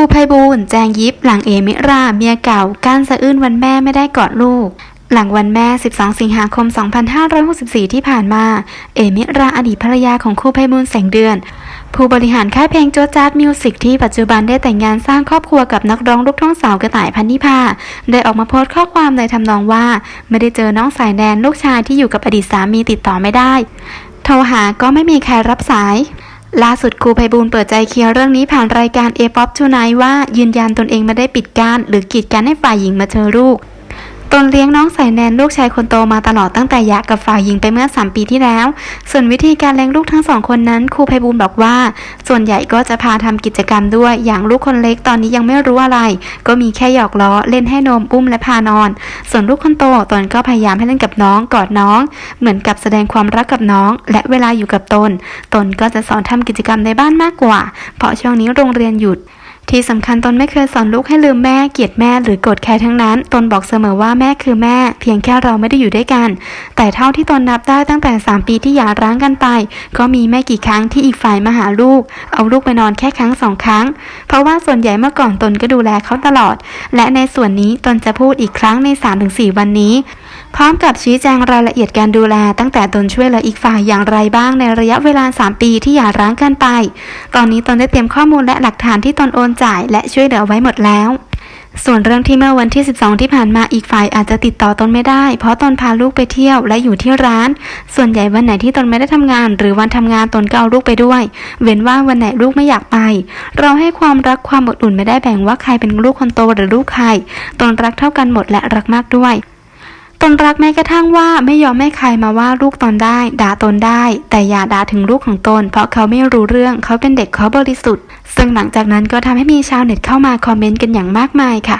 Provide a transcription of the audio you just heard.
รูไพบูลแจงยิบหลังเอมิราเมียเก่าก้านสะอื้นวันแม่ไม่ได้กอดลูก หลังวันแม่ 12 สิงหาคม 2564 ที่ผ่านมา เอมิราอดีตภรรยาของครูไพบูลแสงเดือน ผู้บริหารค่ายเพลงโจจาร์ดมิวสิกที่ปัจจุบันได้แต่งงานสร้างครอบครัวกับนักร้องลูกทุ่งสาวกระต่ายพันนิพาได้ออกมาโพสต์ข้อความในทำนองว่า ไม่ได้เจอน้องสายแดนลูกชายที่อยู่กับอดีตสามีติดต่อไม่ได้ โทรหาก็ไม่มีใครรับสาย ล่าสุดครูไพบูลเปิดใจเคลียร์เรื่องนี้ผ่านรายการ A-POP Tonight ว่ายืนยันตนเองไม่ได้ปิดกั้นหรือกีดกันให้ฝ่ายหญิงมาเจอลูก ตนเลี้ยงน้องสายแนนลูกชายคนโตมาตลอดตั้งแต่หยากับฝ่ายหญิงไปเมื่อ 3 ปีที่แล้ว ส่วนวิธีการเลี้ยงลูกทั้งสองคนนั้นครูไพบูลบอกว่า ส่วนใหญ่ก็จะพาทำกิจกรรมด้วย อย่างลูกคนเล็กตอนนี้ยังไม่รู้อะไร ก็มีแค่หยอกล้อเล่นให้นมอุ้มและพานอน ส่วนลูกคนโตตนก็พยายามให้เล่นกับน้องกอดน้อง เหมือนกับแสดงความรักกับน้อง และเวลาอยู่กับตน ตนก็จะสอนทำกิจกรรมในบ้านมากกว่า เพราะช่วงนี้โรงเรียนหยุด ที่สำคัญตนไม่เคยสอนลูกให้ลืมแม่เกลียดแม่หรือโกรธใครทั้งนั้น ตนบอกเสมอว่าแม่คือแม่ เพียงแค่เราไม่ได้อยู่ด้วยกัน แต่เท่าที่ตนนับได้ตั้งแต่ 3 ปีที่หย่าร้างกันไป ก็มีไม่กี่ครั้งที่อีกฝ่ายมาหาลูก เอาลูกไปนอนแค่ครั้งสองครั้ง เพราะว่าส่วนใหญ่เมื่อก่อนตนก็ดูแลเขาตลอด และในส่วนนี้ตนจะพูดอีกครั้งใน 3-4 วันนี้ พร้อมกับชี้แจงรายละเอียดการดูแล ตั้งแต่ตนช่วยเหลืออีกฝ่ายอย่างไรบ้างในระยะเวลา 3 ปีที่หย่าร้างกันไป ตอนนี้ตนได้เตรียมข้อมูลและหลักฐานที่ตนโอนจ่ายและช่วยเหลือไว้หมดแล้วส่วนเรื่องที่เมื่อวันที่ 12 ที่ผ่านมาอีกฝ่ายอาจจะติดต่อตนไม่ได้ เพราะตนพาลูกไปเที่ยวและอยู่ที่ร้าน ส่วนใหญ่วันไหนที่ตนไม่ได้ทำงาน หรือวันทำงานตนก็เอาลูกไปด้วย เว้นว่าวันไหนลูกไม่อยากไป เราให้ความรักความอบอุ่นไม่ได้แบ่งว่าใครเป็นลูกคนโตหรือลูกใคร ตนรักเท่ากันหมดและรักมากด้วย ตนรักแม้กระทั่งว่าไม่ยอมให้ใครมาว่าลูกตนได้ด่าตนได้ แต่อย่าด่าถึงลูกของตน เพราะเขาไม่รู้เรื่องเขาเป็นเด็กเขาบริสุทธิ์ ซึ่งหลังจากนั้นก็ทำให้มีชาวเน็ตเข้ามาคอมเมนต์กันอย่างมากมายค่ะ